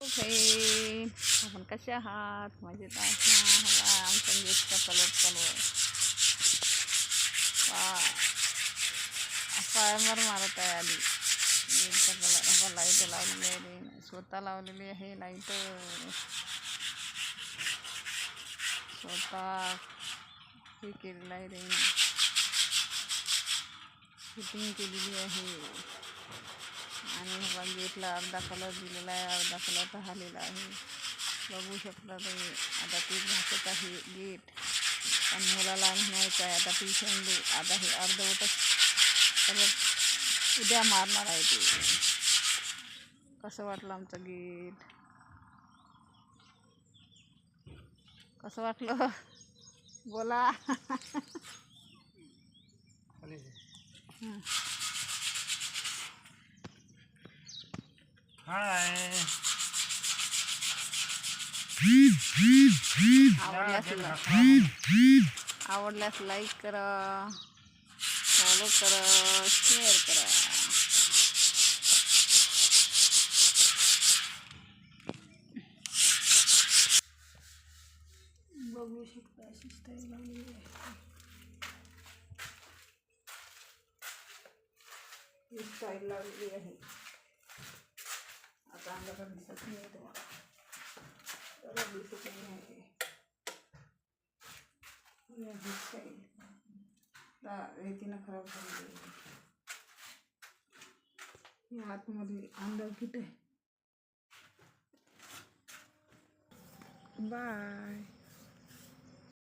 आपण कसे आहात? मजेत आहात? आमचा गेटचा कलर चालू आहे फायमर मारत आहे आधी. गेटचा कलर आपण लाइट लावलेली आहे रे. स्वतः लावलेली आहे लाइट स्वतः हे केलेलं आहे रे. फिटिंग केलेली आहे. आणि हा गेटला अर्धा कलर दिलेला आहे अर्धा कलर राहिलेला आहे. बघू शकता तुम्ही. आता ते घासत आहे गेट. पण मुलाला न्यायचं आहे. आता ट्युशनले आता हे अर्धवटच कलर उद्या मारणार आहे ते. कसं वाटलं आमचं गेट? कसं वाटलं? बोला. आवडल्यास आवडल्यास लाईक करा. फॉलो करा. शेअर करा. बघू शकता अशी स्टाईल लावलेली आहे. स्टाईल लावलेली आहे. बघा दिसत नाही तुम्हाला बघा दिसत नाही आहे रेतीनं खराब झालेली ही आतमध्ये अंडर किट आहे बाय.